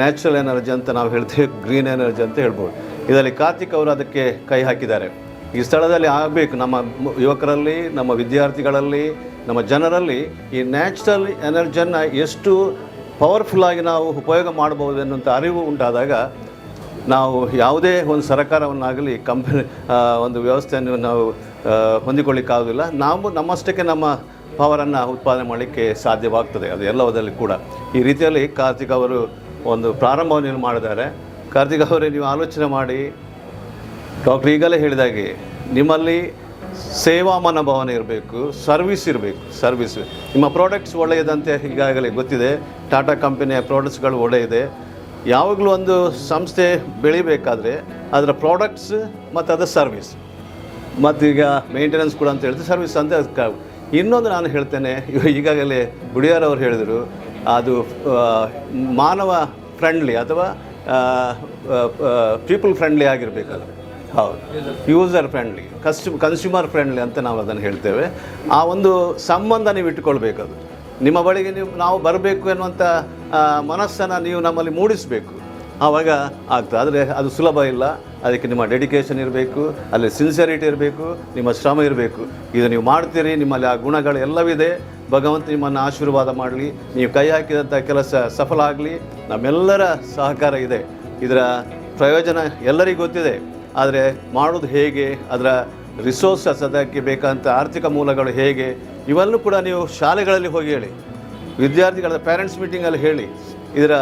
S5: ನ್ಯಾಚುರಲ್ ಎನರ್ಜಿ ಅಂತ ನಾವು ಹೇಳ್ತೇವೆ ಗ್ರೀನ್ ಎನರ್ಜಿ ಅಂತ ಹೇಳ್ಬೋದು. ಇದರಲ್ಲಿ ಕಾರ್ತಿಕ್ ಅವರು ಅದಕ್ಕೆ ಕೈ ಹಾಕಿದ್ದಾರೆ. ಈ ಸ್ಥಳದಲ್ಲಿ ಆಗಬೇಕು. ನಮ್ಮ ಯುವಕರಲ್ಲಿ, ನಮ್ಮ ವಿದ್ಯಾರ್ಥಿಗಳಲ್ಲಿ, ನಮ್ಮ ಜನರಲ್ಲಿ ಈ ನ್ಯಾಚುರಲ್ ಎನರ್ಜಿಯನ್ನು ಎಷ್ಟು ಪವರ್ಫುಲ್ಲಾಗಿ ನಾವು ಉಪಯೋಗ ಮಾಡಬಹುದು ಎನ್ನುವಂಥ ಅರಿವು ಉಂಟಾದಾಗ ನಾವು ಯಾವುದೇ ಒಂದು ಸರ್ಕಾರವನ್ನಾಗಲಿ, ಕಂಪನಿ ಒಂದು ವ್ಯವಸ್ಥೆಯನ್ನು ನಾವು ಹೊಂದಿಕೊಳ್ಳಿಕ್ಕಾಗೋದಿಲ್ಲ. ನಾವು ನಮ್ಮಷ್ಟಕ್ಕೆ ನಮ್ಮ ಪವರನ್ನು ಉತ್ಪಾದನೆ ಮಾಡಲಿಕ್ಕೆ ಸಾಧ್ಯವಾಗ್ತದೆ. ಅದು ಎಲ್ಲವದಲ್ಲಿ ಕೂಡ. ಈ ರೀತಿಯಲ್ಲಿ ಕಾರ್ತಿಕ್ ಅವರು ಒಂದು ಪ್ರಾರಂಭವನ್ನು ಮಾಡಿದ್ದಾರೆ. ಕಾರ್ತಿಕ್ ಅವರೇ, ನೀವು ಆಲೋಚನೆ ಮಾಡಿ ಡಾಕ್ಟರ್ ಈಗಲೇ ಹೇಳಿದಾಗೆ ನಿಮ್ಮಲ್ಲಿ ಸೇವಾ ಮನೋಭಾವನೆ ಇರಬೇಕು, ಸರ್ವಿಸ್ ಇರಬೇಕು, ಸರ್ವಿಸ್. ನಿಮ್ಮ ಪ್ರಾಡಕ್ಟ್ಸ್ ಒಳ್ಳೆಯದಂತೆ ಈಗಾಗಲೇ ಗೊತ್ತಿದೆ. ಟಾಟಾ ಕಂಪನಿಯ ಪ್ರಾಡಕ್ಟ್ಸ್ಗಳು ಒಳ್ಳೆಯದೆ. ಯಾವಾಗಲೂ ಒಂದು ಸಂಸ್ಥೆ ಬೆಳಿಬೇಕಾದ್ರೆ ಅದರ ಪ್ರಾಡಕ್ಟ್ಸ್ ಮತ್ತು ಅದರ ಸರ್ವಿಸ್. ಮತ್ತು ಈಗ ಮೇಂಟೆನೆನ್ಸ್ ಕೂಡ ಅಂತ ಹೇಳ್ತೀವಿ ಸರ್ವಿಸ್ ಅಂತ ಅದಕ್ಕೆ ಇನ್ನೊಂದು ನಾನು ಹೇಳ್ತೇನೆ. ಈಗಾಗಲೇ ಬುಡಿಯಾರವರು ಹೇಳಿದರು, ಅದು ಮಾನವ ಫ್ರೆಂಡ್ಲಿ ಅಥವಾ ಪೀಪಲ್ ಫ್ರೆಂಡ್ಲಿ ಆಗಿರಬೇಕದು ಹೌದು. ಯೂಸರ್ ಫ್ರೆಂಡ್ಲಿ ಕಸ್ಟು ಕನ್ಸ್ಯೂಮರ್ ಫ್ರೆಂಡ್ಲಿ ಅಂತ ನಾವು ಅದನ್ನು ಹೇಳ್ತೇವೆ. ಆ ಒಂದು ಸಂಬಂಧ ನೀವು ಇಟ್ಟುಕೊಳ್ಬೇಕದು. ನಿಮ್ಮ ಬಳಿಗೆ ನೀವು, ನಾವು ಬರಬೇಕು ಎನ್ನುವಂಥ ಮನಸ್ಸನ್ನು ನೀವು ನಮ್ಮಲ್ಲಿ ಮೂಡಿಸಬೇಕು. ಆವಾಗ ಆಗ್ತದೆ. ಆದರೆ ಅದು ಸುಲಭ ಇಲ್ಲ. ಅದಕ್ಕೆ ನಿಮ್ಮ ಡೆಡಿಕೇಶನ್ ಇರಬೇಕು, ಅಲ್ಲಿ ಸಿನ್ಸಿಯರಿಟಿ ಇರಬೇಕು, ನಿಮ್ಮ ಶ್ರಮ ಇರಬೇಕು. ಇದು ನೀವು ಮಾಡ್ತೀರಿ, ನಿಮ್ಮಲ್ಲಿ ಆ ಗುಣಗಳು ಎಲ್ಲವಿದೆ. ಭಗವಂತ ನಿಮ್ಮನ್ನು ಆಶೀರ್ವಾದ ಮಾಡಲಿ. ನೀವು ಕೈ ಹಾಕಿದಂಥ ಕೆಲಸ ಸಫಲ ಆಗಲಿ. ನಮ್ಮೆಲ್ಲರ ಸಹಕಾರ ಇದೆ. ಇದರ ಪ್ರಯೋಜನ ಎಲ್ಲರಿಗೂ ಗೊತ್ತಿದೆ. ಆದರೆ ಮಾಡೋದು ಹೇಗೆ, ಅದರ ರಿಸೋರ್ಸಸ್ ಅದಕ್ಕೆ ಬೇಕಂತ ಆರ್ಥಿಕ ಮೂಲಗಳು ಹೇಗೆ ಇವೆಲ್ಲೂ ಕೂಡ ನೀವು ಶಾಲೆಗಳಲ್ಲಿ ಹೋಗಿ ಹೇಳಿ. ವಿದ್ಯಾರ್ಥಿಗಳ ಪೇರೆಂಟ್ಸ್ ಮೀಟಿಂಗಲ್ಲಿ ಹೇಳಿ. ಇದರ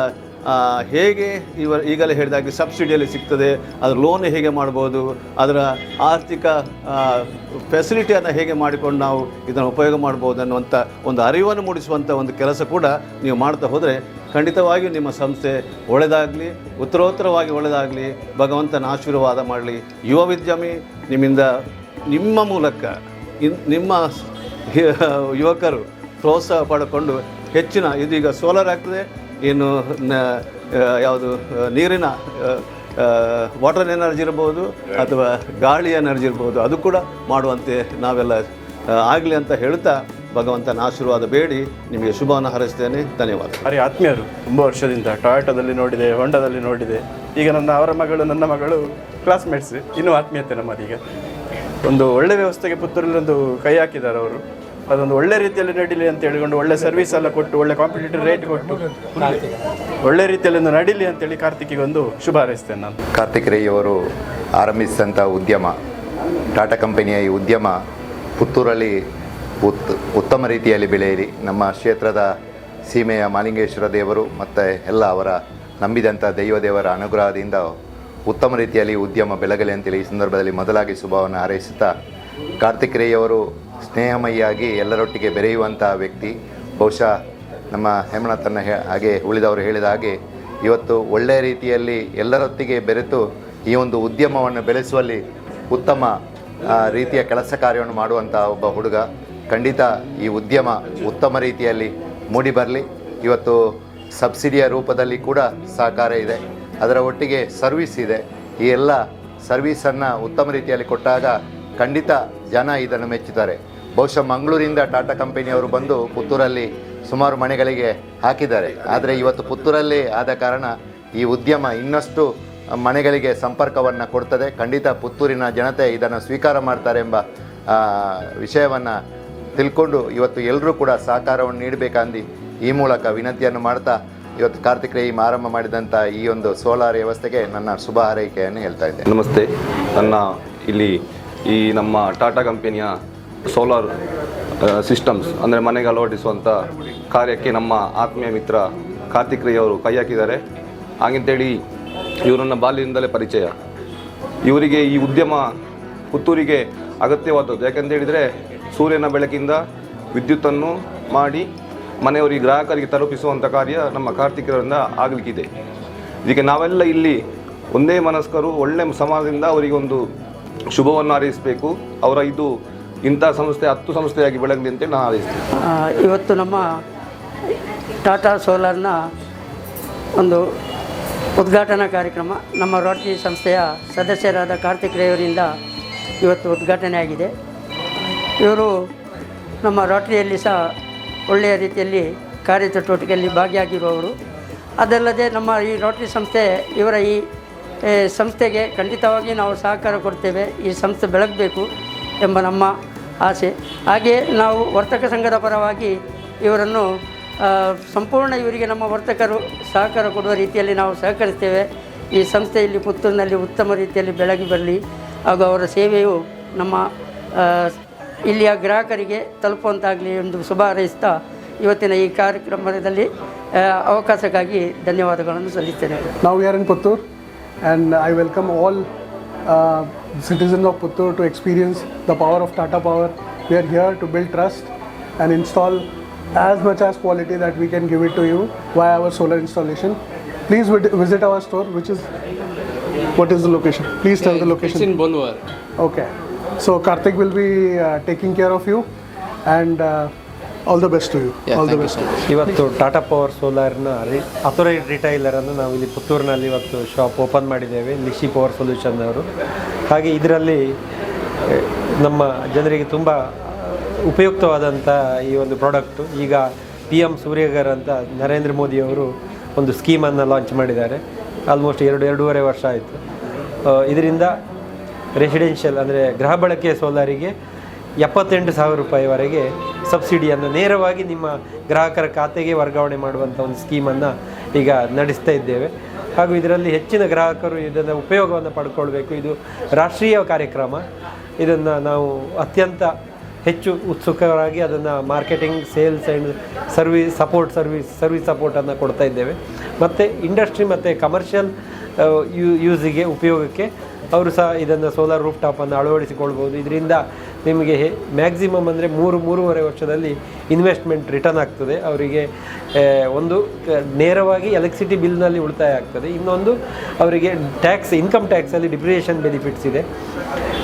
S5: ಹೇಗೆ ಇವ ಈಗಲೇ ಹೇಳಿದಾಗೆ ಸಬ್ಸಿಡಿಯಲ್ಲಿ ಸಿಗ್ತದೆ, ಅದರ ಲೋನ್ ಹೇಗೆ ಮಾಡ್ಬೋದು, ಅದರ ಆರ್ಥಿಕ ಫೆಸಿಲಿಟಿಯನ್ನು ಹೇಗೆ ಮಾಡಿಕೊಂಡು ನಾವು ಇದನ್ನು ಉಪಯೋಗ ಮಾಡ್ಬೋದು ಅನ್ನುವಂಥ ಒಂದು ಅರಿವನ್ನು ಮೂಡಿಸುವಂಥ ಒಂದು ಕೆಲಸ ಕೂಡ ನೀವು ಮಾಡ್ತಾ ಹೋದರೆ ಖಂಡಿತವಾಗಿಯೂ ನಿಮ್ಮ ಸಂಸ್ಥೆ ಒಳ್ಳೆಯದಾಗಲಿ ಉತ್ತರೋತ್ತರವಾಗಿ ಒಳ್ಳೆಯದಾಗಲಿ ಭಗವಂತನ ಆಶೀರ್ವಾದ ಮಾಡಲಿ. ಯುವ ವಿದ್ಯಮಿ, ನಿಮ್ಮಿಂದ ನಿಮ್ಮ ಮೂಲಕ ಇನ್ ನಿಮ್ಮ ಯುವಕರು ಪ್ರೋತ್ಸಾಹ ಪಡ್ಕೊಂಡು ಹೆಚ್ಚಿನ, ಇದೀಗ ಸೋಲಾರ್ ಆಗ್ತದೆ ಇನ್ನು ನ- ಯಾವುದು ನೀರಿನ ವಾಟರ್ ಎನರ್ಜಿ ಇರ್ಬೋದು ಅಥವಾ ಗಾಳಿ ಎನರ್ಜಿ ಇರ್ಬೋದು ಅದು ಕೂಡ ಮಾಡುವಂತೆ ನಾವೆಲ್ಲ ಆಗಲಿ ಅಂತ ಹೇಳ್ತಾ ಭಗವಂತನ ಆಶೀರ್ವಾದ ಬೇಡಿ. ನಿಮಗೆ ಶುಭವನ್ನು ಹಾರೈಸ್ತೇನೆ. ಧನ್ಯವಾದ.
S6: ಅರೆ ಆತ್ಮೀಯರು, ತುಂಬ ವರ್ಷದಿಂದ ಟೊಯಾಟೋದಲ್ಲಿ ನೋಡಿದೆ ಹೊಂಡದಲ್ಲಿ ನೋಡಿದೆ. ಈಗ ನನ್ನ ಅವರ ಮಗಳು, ನನ್ನ ಮಗಳು ಕ್ಲಾಸ್ಮೇಟ್ಸ್ ಇನ್ನೂ ಆತ್ಮೀಯತೆ ನಮ್ಮದೀಗ. ಒಂದು ಒಳ್ಳೆ ವ್ಯವಸ್ಥೆಗೆ ಪುತ್ತೂರಲ್ಲಿ ಒಂದು ಕೈ ಹಾಕಿದ್ದಾರೆ ಅವರು. ಅದೊಂದು ಒಳ್ಳೆ ರೀತಿಯಲ್ಲಿ ನಡೀಲಿ ಅಂತ ಹೇಳಿಕೊಂಡು ಒಳ್ಳೆ ಸರ್ವಿಸ್ ಎಲ್ಲ ಕೊಟ್ಟು, ಒಳ್ಳೆ ಕಾಂಪಿಟೇಟಿವ್ ರೇಟ್ ಕೊಟ್ಟು ಒಳ್ಳೆ ರೀತಿಯಲ್ಲಿ ನಡೀಲಿ ಅಂತೇಳಿ ಕಾರ್ತಿಕಿಗೆ ಒಂದು ಶುಭ ಹಾರೈಸ್ತೇನೆ ನಾನು.
S7: ಕಾರ್ತಿಕ್ ರೈ ಅವರು ಆರಂಭಿಸಿದಂಥ ಉದ್ಯಮ, ಟಾಟಾ ಕಂಪನಿಯ ಈ ಉದ್ಯಮ ಪುತ್ತೂರಲ್ಲಿ ಉತ್, ಉತ್ತಮ ರೀತಿಯಲ್ಲಿ ಬೆಳೆಯಿರಿ ನಮ್ಮ ಕ್ಷೇತ್ರದ ಸೀಮೆಯ ಮಾಲಿಂಗೇಶ್ವರ ದೇವರು ಮತ್ತು ಎಲ್ಲ ಅವರ ನಂಬಿದಂಥ ದೈವ ದೇವರ ಅನುಗ್ರಹದಿಂದ ಉತ್ತಮ ರೀತಿಯಲ್ಲಿ ಉದ್ಯಮ ಬೆಳಗಲಿ ಅಂತೇಳಿ ಈ ಸಂದರ್ಭದಲ್ಲಿ ಮೊದಲಾಗಿ ಶುಭವನ್ನು ಹಾರೈಸುತ್ತಾ, ಕಾರ್ತಿಕ್ ರೈ ಅವರು ಸ್ನೇಹಮಯಿಯಾಗಿ ಎಲ್ಲರೊಟ್ಟಿಗೆ ಬೆರೆಯುವಂಥ ವ್ಯಕ್ತಿ, ಬಹುಶಃ ನಮ್ಮ ಹೇಮನಾಥನ ಹಾಗೆ ಉಳಿದವರು ಹೇಳಿದ ಹಾಗೆ, ಇವತ್ತು ಒಳ್ಳೆಯ ರೀತಿಯಲ್ಲಿ ಎಲ್ಲರೊತ್ತಿಗೆ ಬೆರೆತು ಈ ಒಂದು ಉದ್ಯಮವನ್ನು ಬೆಳೆಸುವಲ್ಲಿ ಉತ್ತಮ ರೀತಿಯ ಕೆಲಸ ಕಾರ್ಯವನ್ನು ಮಾಡುವಂಥ ಒಬ್ಬ ಹುಡುಗ. ಖಂಡಿತ ಈ ಉದ್ಯಮ ಉತ್ತಮ ರೀತಿಯಲ್ಲಿ ಮೂಡಿ ಬರಲಿ. ಇವತ್ತು ಸಬ್ಸಿಡಿಯ ರೂಪದಲ್ಲಿ ಕೂಡ ಸಹಕಾರ ಇದೆ. ಅದರ ಒಟ್ಟಿಗೆ ಸರ್ವಿಸ್ ಇದೆ. ಈ ಎಲ್ಲ ಸರ್ವೀಸನ್ನು ಉತ್ತಮ ರೀತಿಯಲ್ಲಿ ಕೊಟ್ಟಾಗ ಖಂಡಿತ ಜನ ಇದನ್ನು ಮೆಚ್ಚುತ್ತಾರೆ ಬಹುಶಃ ಮಂಗಳೂರಿಂದ ಟಾಟಾ ಕಂಪನಿಯವರು ಬಂದು ಪುತ್ತೂರಲ್ಲಿ ಸುಮಾರು ಮನೆಗಳಿಗೆ ಹಾಕಿದ್ದಾರೆ. ಆದರೆ ಇವತ್ತು ಪುತ್ತೂರಲ್ಲಿ ಆದ ಕಾರಣ ಈ ಉದ್ಯಮ ಇನ್ನಷ್ಟು ಮನೆಗಳಿಗೆ ಸಂಪರ್ಕವನ್ನು ಕೊಡ್ತದೆ. ಖಂಡಿತ ಪುತ್ತೂರಿನ ಜನತೆ ಇದನ್ನು ಸ್ವೀಕಾರ ಮಾಡ್ತಾರೆ ಎಂಬ ವಿಷಯವನ್ನು ತಿಳ್ಕೊಂಡು ಇವತ್ತು ಎಲ್ಲರೂ ಕೂಡ ಸಹಕಾರವನ್ನು ನೀಡಬೇಕಂದು ಈ ಮೂಲಕ ವಿನಂತಿಯನ್ನು ಮಾಡ್ತಾ ಇವತ್ತು ಕಾರ್ತಿಕ್ ರೈ ಆರಂಭ ಮಾಡಿದಂಥ ಈ ಒಂದು ಸೋಲಾರ್ ವ್ಯವಸ್ಥೆಗೆ ನನ್ನ ಶುಭ ಹಾರೈಕೆಯನ್ನು ಹೇಳ್ತಾ ಇದ್ದೆ
S8: ನಮಸ್ತೆ. ನನ್ನ ಇಲ್ಲಿ ಈ ನಮ್ಮ ಟಾಟಾ ಕಂಪನಿಯ ಸೋಲಾರ್ ಸಿಸ್ಟಮ್ಸ್, ಅಂದರೆ ಮನೆಗೆ ಅಳವಡಿಸುವಂಥ ಕಾರ್ಯಕ್ಕೆ ನಮ್ಮ ಆತ್ಮೀಯ ಮಿತ್ರ ಕಾರ್ತಿಕ್ ರೈ ಅವರು ಕೈ ಹಾಕಿದ್ದಾರೆ. ಹಾಗಂತೇಳಿ ಇವರನ್ನು ಬಾಲ್ಯದಿಂದಲೇ ಪರಿಚಯ. ಇವರಿಗೆ ಈ ಉದ್ಯಮ ಪುತ್ತೂರಿಗೆ ಅಗತ್ಯವಾದದ್ದು. ಯಾಕಂತೇಳಿದರೆ ಸೂರ್ಯನ ಬೆಳಕಿಂದ ವಿದ್ಯುತ್ತನ್ನು ಮಾಡಿ ಮನೆಯವರಿಗೆ ಗ್ರಾಹಕರಿಗೆ ತಲುಪಿಸುವಂಥ ಕಾರ್ಯ ನಮ್ಮ ಕಾರ್ತಿಕರಿಂದ ಆಗಲಿಕ್ಕಿದೆ. ಇದಕ್ಕೆ ನಾವೆಲ್ಲ ಇಲ್ಲಿ ಒಂದೇ ಮನಸ್ಕರು, ಒಳ್ಳೆ ಸಮಾಜದಿಂದ ಅವರಿಗೆ ಒಂದು ಶುಭವನ್ನು ಹಾರೈಸಬೇಕು. ಅವರ ಇದು ಇಂಥ ಸಂಸ್ಥೆ ಹತ್ತು ಸಂಸ್ಥೆಯಾಗಿ ಬೆಳಗಲಿ ಅಂತೇಳಿ ನಾನು ಹಾರೈಸ್ತೇನೆ
S9: ಇವತ್ತು ನಮ್ಮ ಟಾಟಾ ಸೋಲಾರ್ನ ಒಂದು ಉದ್ಘಾಟನಾ ಕಾರ್ಯಕ್ರಮ ನಮ್ಮ ರೋಟರಿ ಸಂಸ್ಥೆಯ ಸದಸ್ಯರಾದ ಕಾರ್ತಿಕ್ ರೇವರಿಂದ ಇವತ್ತು ಉದ್ಘಾಟನೆ ಆಗಿದೆ. ಇವರು ನಮ್ಮ ರೋಟರಿಯಲ್ಲಿ ಸಹ ಒಳ್ಳೆಯ ರೀತಿಯಲ್ಲಿ ಕಾರ್ಯಚಟುವಟಿಕೆಯಲ್ಲಿ ಭಾಗಿಯಾಗಿರುವವರು. ಅದಲ್ಲದೆ ನಮ್ಮ ಈ ರೋಟರಿ ಸಂಸ್ಥೆ, ಇವರ ಈ ಸಂಸ್ಥೆಗೆ ಖಂಡಿತವಾಗಿ ನಾವು ಸಹಕಾರ ಕೊಡ್ತೇವೆ. ಈ ಸಂಸ್ಥೆ ಬೆಳಗಬೇಕು ಎಂಬ ನಮ್ಮ ಆಸೆ. ಹಾಗೆ ನಾವು ವರ್ತಕ ಸಂಘದ ಪರವಾಗಿ ಇವರನ್ನು ಸಂಪೂರ್ಣ ಇವರಿಗೆ ನಮ್ಮ ವರ್ತಕರು ಸಹಕಾರ ಕೊಡುವ ರೀತಿಯಲ್ಲಿ ನಾವು ಸಹಕರಿಸ್ತೇವೆ. ಈ ಸಂಸ್ಥೆಯಲ್ಲಿ ಪುತ್ತೂರಿನಲ್ಲಿ ಉತ್ತಮ ರೀತಿಯಲ್ಲಿ ಬೆಳಗಿ ಬರಲಿ. ಹಾಗೂ ಅವರ ಸೇವೆಯು ನಮ್ಮ ಇಲ್ಲಿಯ ಗ್ರಾಹಕರಿಗೆ ತಲುಪುವಂತಾಗಲಿ ಎಂದು ಶುಭ ಹಾರೈಸ್ತಾ ಇವತ್ತಿನ ಈ ಕಾರ್ಯಕ್ರಮದಲ್ಲಿ ಅವಕಾಶಕ್ಕಾಗಿ ಧನ್ಯವಾದಗಳನ್ನು ಸಲ್ಲಿಸ್ತೇನೆ.
S10: ನಾವು ಯಾರನ್ನು Puttur and I welcome all citizens of Puttur to experience the power of Tata Power. We are here to build trust and install as much as quality that we can give it to you via our solar installation. Please visit our store, which is what is the location? Please tell the location.
S11: It's in Bolwar.
S10: Okay, so Karthik will be uh, taking care of you, and uh, all the best you all the best.
S12: ಇವತ್ತು Tata power ಸೋಲಾರ್ನ ರಿ retailer ಅನ್ನು ನಾವು ಇಲ್ಲಿ ಪುತ್ತೂರಿನಲ್ಲಿ ಇವತ್ತು shop open ಮಾಡಿದ್ದೇವೆ ನಿಶಿ power solution ಅವರು. ಹಾಗೆ ಇದರಲ್ಲಿ ನಮ್ಮ ಜನರಿಗೆ ತುಂಬ ಉಪಯುಕ್ತವಾದಂಥ ಈ ಒಂದು ಪ್ರಾಡಕ್ಟು ಈಗ ಪಿ ಎಂ ಸೂರ್ಯಗರ್ ಅಂತ ನರೇಂದ್ರ ಮೋದಿಯವರು ಒಂದು ಸ್ಕೀಮನ್ನು ಲಾಂಚ್ ಮಾಡಿದ್ದಾರೆ. ಆಲ್ಮೋಸ್ಟ್ ಎರಡು ಎರಡೂವರೆ ವರ್ಷ ಆಯಿತು. ಇದರಿಂದ ರೆಸಿಡೆನ್ಷಿಯಲ್ ಅಂದರೆ ಗೃಹ ಬಳಕೆ ಸೋಲಾರಿಗೆ ಎಪ್ಪತ್ತೆಂಟು ಸಾವಿರ ರೂಪಾಯಿವರೆಗೆ ಸಬ್ಸಿಡಿಯನ್ನು ನೇರವಾಗಿ ನಿಮ್ಮ ಗ್ರಾಹಕರ ಖಾತೆಗೆ ವರ್ಗಾವಣೆ ಮಾಡುವಂಥ ಒಂದು ಸ್ಕೀಮನ್ನು ಈಗ ನಡೆಸ್ತಾ ಇದ್ದೇವೆ. ಹಾಗೂ ಇದರಲ್ಲಿ ಹೆಚ್ಚಿನ ಗ್ರಾಹಕರು ಇದನ್ನು ಉಪಯೋಗವನ್ನು ಪಡ್ಕೊಳ್ಬೇಕು. ಇದು ರಾಷ್ಟ್ರೀಯ ಕಾರ್ಯಕ್ರಮ. ಇದನ್ನು ನಾವು ಅತ್ಯಂತ ಹೆಚ್ಚು ಉತ್ಸುಕರಾಗಿ ಅದನ್ನು marketing, sales and service, support service service ಸಪೋರ್ಟನ್ನು ಕೊಡ್ತಾ ಇದ್ದೇವೆ. ಮತ್ತು ಇಂಡಸ್ಟ್ರಿ ಮತ್ತು ಕಮರ್ಷಿಯಲ್ ಯೂ, ಯೂಸಿಗೆ ಉಪಯೋಗಕ್ಕೆ ಅವರು ಸಹ ಇದನ್ನು ಸೋಲಾರ್ ರೂಫ್ ಟಾಪನ್ನು ಅಳವಡಿಸಿಕೊಳ್ಬೋದು. ಇದರಿಂದ ನಿಮಗೆ ಮ್ಯಾಕ್ಸಿಮಮ್ ಅಂದರೆ ಮೂರು, ಮೂರುವರೆ ವರ್ಷದಲ್ಲಿ ಇನ್ವೆಸ್ಟ್ಮೆಂಟ್ ರಿಟರ್ನ್ ಆಗ್ತದೆ. ಅವರಿಗೆ ಒಂದು ನೇರವಾಗಿ ಎಲೆಕ್ಟ್ರಿಸಿಟಿ ಬಿಲ್ನಲ್ಲಿ ಉಳಿತಾಯ ಆಗ್ತದೆ. ಇನ್ನೊಂದು, ಅವರಿಗೆ ಟ್ಯಾಕ್ಸ್ ಇನ್ಕಮ್ ಟ್ಯಾಕ್ಸಲ್ಲಿ ಡಿಪ್ರಿಯೇಷನ್ ಬೆನಿಫಿಟ್ಸ್ ಇದೆ.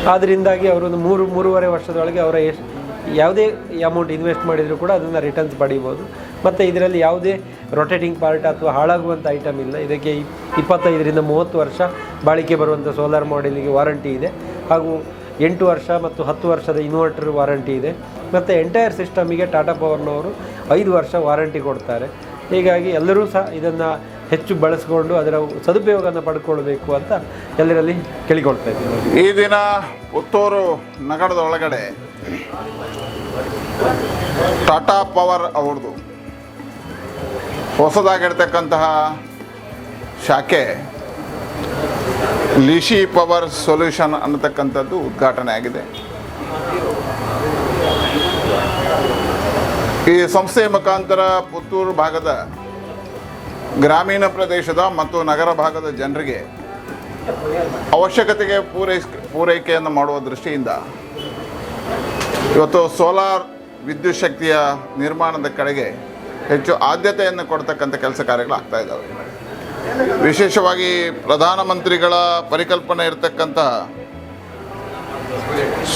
S12: ಆದ್ದರಿಂದಾಗಿ ಅವರೊಂದು ಮೂರು, ಮೂರುವರೆ ವರ್ಷದೊಳಗೆ ಅವರ ಯಾವುದೇ ಅಮೌಂಟ್ ಇನ್ವೆಸ್ಟ್ ಮಾಡಿದರೂ ಕೂಡ ಅದನ್ನು ರಿಟರ್ನ್ಸ್ ಪಡಿಬೋದು. ಮತ್ತು ಇದರಲ್ಲಿ ಯಾವುದೇ ರೊಟೇಟಿಂಗ್ ಪಾರ್ಟ್ ಅಥವಾ ಹಾಳಾಗುವಂಥ ಐಟಮ್ ಇಲ್ಲ. ಇದಕ್ಕೆ ಇಪ್- ಇಪ್ಪತ್ತೈದರಿಂದ ಮೂವತ್ತು ವರ್ಷ ಬಾಳಿಕೆ ಬರುವಂಥ ಸೋಲಾರ್ ಮಾಡೆಲಿಗೆ ವಾರಂಟಿ ಇದೆ. ಹಾಗೂ ಎಂಟು ವರ್ಷ ಮತ್ತು ಹತ್ತು ವರ್ಷದ ಇನ್ವರ್ಟರ್ ವಾರಂಟಿ ಇದೆ. ಮತ್ತು ಎಂಟೈರ್ ಸಿಸ್ಟಮಿಗೆ ಟಾಟಾ ಪವರ್ನವರು ಐದು ವರ್ಷ ವಾರಂಟಿ ಕೊಡ್ತಾರೆ. ಹೀಗಾಗಿ ಎಲ್ಲರೂ ಸಹ ಇದನ್ನು ಹೆಚ್ಚು ಬಳಸಿಕೊಂಡು ಅದರ ಸದುಪಯೋಗವನ್ನು ಪಡ್ಕೊಳ್ಬೇಕು ಅಂತ ಎಲ್ಲರಲ್ಲಿ ಕೇಳಿಕೊಳ್ತಾ ಇದ್ದೀನಿ.
S11: ಈ ದಿನ ಪುತ್ತೂರು ನಗರದ ಒಳಗಡೆ ಟಾಟಾ ಪವರ್ ಅವ್ರದ್ದು ಹೊಸದಾಗಿರ್ತಕ್ಕಂತಹ ಶಾಖೆ ಲಿಶಿ ಪವರ್ ಸೊಲ್ಯೂಷನ್ ಅನ್ನತಕ್ಕಂಥದ್ದು ಉದ್ಘಾಟನೆ ಆಗಿದೆ. ಈ ಸಂಸ್ಥೆಯ ಮುಖಾಂತರ ಪುತ್ತೂರು ಭಾಗದ ಗ್ರಾಮೀಣ ಪ್ರದೇಶದ ಮತ್ತು ನಗರ ಭಾಗದ ಜನರಿಗೆ ಅವಶ್ಯಕತೆಗೆ ಪೂರೈಸ್, ಪೂರೈಕೆಯನ್ನು ಮಾಡುವ ದೃಷ್ಟಿಯಿಂದ ಇವತ್ತು ಸೋಲಾರ್ ವಿದ್ಯುತ್ ಶಕ್ತಿಯ ನಿರ್ಮಾಣದ ಕಡೆಗೆ ಹೆಚ್ಚು ಆದ್ಯತೆಯನ್ನು ಕೊಡ್ತಕ್ಕಂಥ ಕೆಲಸ ಕಾರ್ಯಗಳು ಆಗ್ತಾ ಇದ್ದಾವೆ. ವಿಶೇಷವಾಗಿ ಪ್ರಧಾನಮಂತ್ರಿಗಳ ಪರಿಕಲ್ಪನೆ ಇರತಕ್ಕಂಥ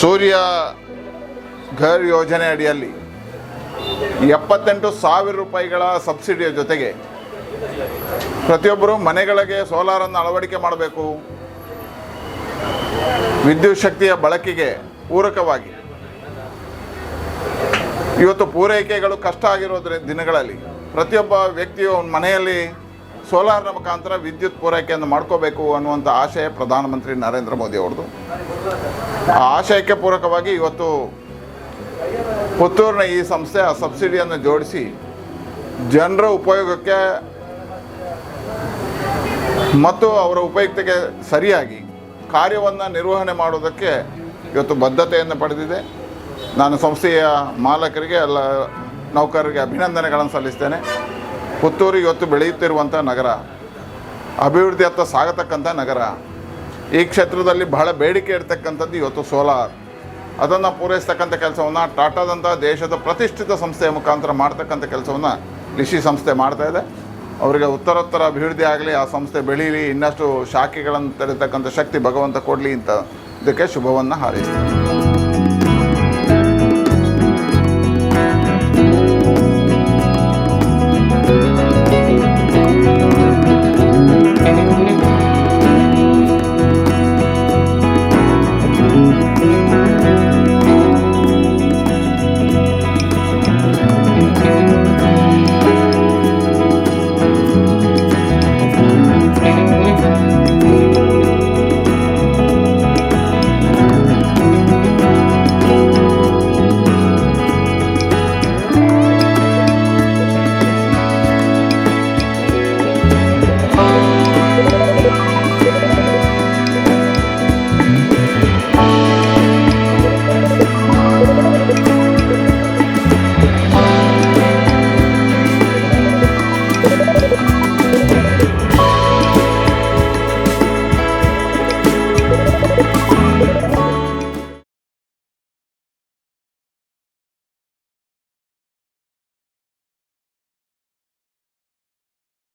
S11: ಸೂರ್ಯ ಘರ್ ಯೋಜನೆ ಅಡಿಯಲ್ಲಿ ಎಪ್ಪತ್ತೆಂಟು ಸಾವಿರ ರೂಪಾಯಿಗಳ ಸಬ್ಸಿಡಿಯ ಜೊತೆಗೆ ಪ್ರತಿಯೊಬ್ಬರು ಮನೆಗಳಿಗೆ ಸೋಲಾರನ್ನು ಅಳವಡಿಕೆ ಮಾಡಬೇಕು. ವಿದ್ಯುತ್ ಶಕ್ತಿಯ ಬಳಕೆಗೆ ಪೂರಕವಾಗಿ. ಇವತ್ತು ಪೂರೈಕೆಗಳು ಕಷ್ಟ ಆಗಿರೋದ್ರ ದಿನಗಳಲ್ಲಿ. ಪ್ರತಿಯೊಬ್ಬ ವ್ಯಕ್ತಿಯು ಅವನ ಮನೆಯಲ್ಲಿ ಸೋಲಾರ್ನ ಮುಖಾಂತರ ವಿದ್ಯುತ್ ಪೂರೈಕೆಯನ್ನು ಮಾಡ್ಕೋಬೇಕು ಅನ್ನುವಂಥ ಆಶಯ ಪ್ರಧಾನಮಂತ್ರಿ ನರೇಂದ್ರ ಮೋದಿ ಅವ್ರದ್ದು. ಆ ಆಶಯಕ್ಕೆ ಪೂರಕವಾಗಿ ಇವತ್ತು ಪುತ್ತೂರಿನ ಈ ಸಂಸ್ಥೆ ಆ ಸಬ್ಸಿಡಿಯನ್ನು ಜೋಡಿಸಿ ಜನರ ಉಪಯೋಗಕ್ಕೆ ಮತ್ತು ಅವರ ಉಪಯುಕ್ತಕ್ಕೆ ಸರಿಯಾಗಿ ಕಾರ್ಯವನ್ನು ನಿರ್ವಹಣೆ ಮಾಡೋದಕ್ಕೆ ಇವತ್ತು ಬದ್ಧತೆಯನ್ನು ಪಡೆದಿದೆ. ನಾನು ಸಂಸ್ಥೆಯ ಮಾಲಕರಿಗೆ ಎಲ್ಲ ನೌಕರರಿಗೆ ಅಭಿನಂದನೆಗಳನ್ನು ಸಲ್ಲಿಸ್ತೇನೆ. ಪುತ್ತೂರು ಇವತ್ತು ಬೆಳೆಯುತ್ತಿರುವಂಥ ನಗರ, ಅಭಿವೃದ್ಧಿ ಅಭಿವೃದ್ಧಿಯತ್ತ ಸಾಗತಕ್ಕಂಥ ನಗರ, ಈ ಕ್ಷೇತ್ರದಲ್ಲಿ ಬಹಳ ಬೇಡಿಕೆ ಇರತಕ್ಕಂಥದ್ದು ಇವತ್ತು ಸೋಲಾರ್. ಅದನ್ನು ಪೂರೈಸ್ತಕ್ಕಂಥ ಕೆಲಸವನ್ನು ಟಾಟಾದಂಥ ದೇಶದ ಪ್ರತಿಷ್ಠಿತ ಸಂಸ್ಥೆಯ ಮುಖಾಂತರ ಮಾಡ್ತಕ್ಕಂಥ ಕೆಲಸವನ್ನು ಕೃಷಿ ಸಂಸ್ಥೆ ಮಾಡ್ತಾ ಇದೆ. ಅವರಿಗೆ ಉತ್ತರೋತ್ತರ ಅಭಿವೃದ್ಧಿ ಆಗಲಿ, ಆ ಸಂಸ್ಥೆ ಬೆಳೀಲಿ, ಇನ್ನಷ್ಟು ಶಾಖೆಗಳನ್ನು ತೆರೆತಕ್ಕಂಥ ಶಕ್ತಿ ಭಗವಂತ ಕೊಡಲಿ ಅಂತ ಇದಕ್ಕೆ ಶುಭವನ್ನು ಹಾರೈಸ್ತೀನಿ.